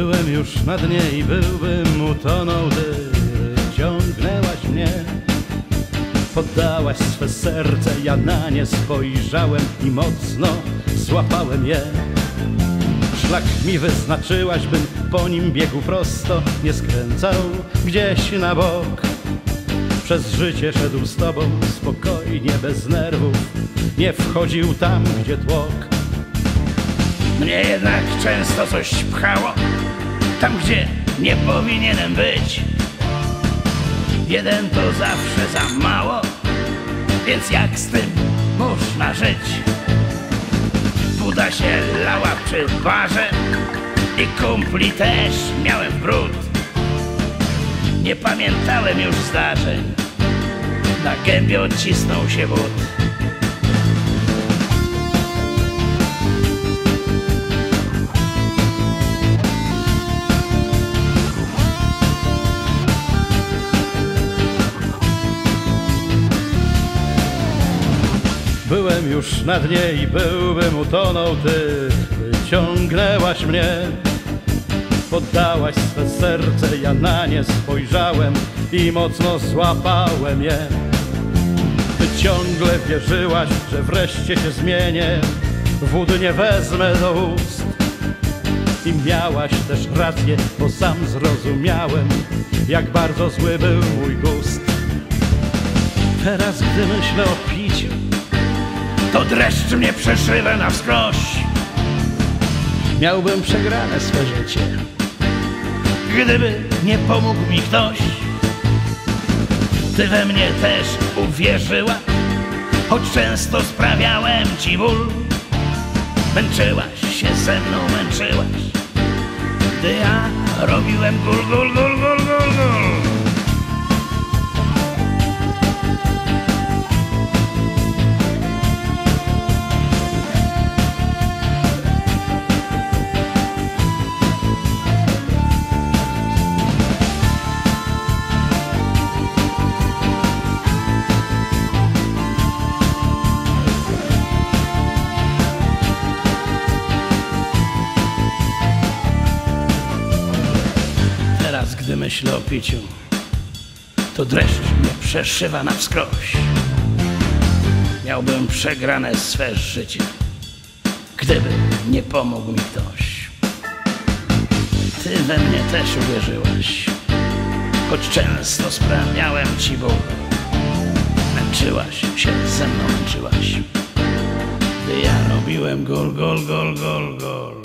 już na dnie i byłbym utonął, gdy ciągnęłaś mnie. Poddałaś swe serce, ja na nie spojrzałem i mocno złapałem je. Szlak mi wyznaczyłaś, bym po nim biegł prosto, nie skręcał gdzieś na bok. Przez życie szedł z tobą spokojnie, bez nerwów, nie wchodził tam, gdzie tłok. Mnie jednak często coś pchało tam, gdzie nie powinienem być. Jeden to zawsze za mało, więc jak z tym można żyć? Buda się lała przy barze i kumpli też miałem brud. Nie pamiętałem już zdarzeń, na gębie odcisnął się wód. Byłem już na dnie i byłbym utonął, ty wyciągnęłaś mnie. Poddałaś swe serce, ja na nie spojrzałem i mocno złapałem je. Ty ciągle wierzyłaś, że wreszcie się zmienię, wód nie wezmę do ust. I miałaś też rację, bo sam zrozumiałem, jak bardzo zły był mój gust. Teraz, gdy myślę o To dreszcz mnie przeszywa na wskroś. miałbym przegrane swe życie. Gdyby nie pomógł mi ktoś, ty we mnie też uwierzyła, choć często sprawiałem ci ból. Męczyłaś się ze mną, męczyłaś, gdy ja robiłem gul, gul, gul, gul, gul, gul. Myślę o piciu, to dreszcz mnie przeszywa na wskroś. Miałbym przegrane swe życie, gdyby nie pomógł mi ktoś. Ty we mnie też uwierzyłaś, choć często sprawiałem ci ból. Męczyłaś się ze mną, męczyłaś, gdy ja robiłem gol, gol, gol, gol, gol.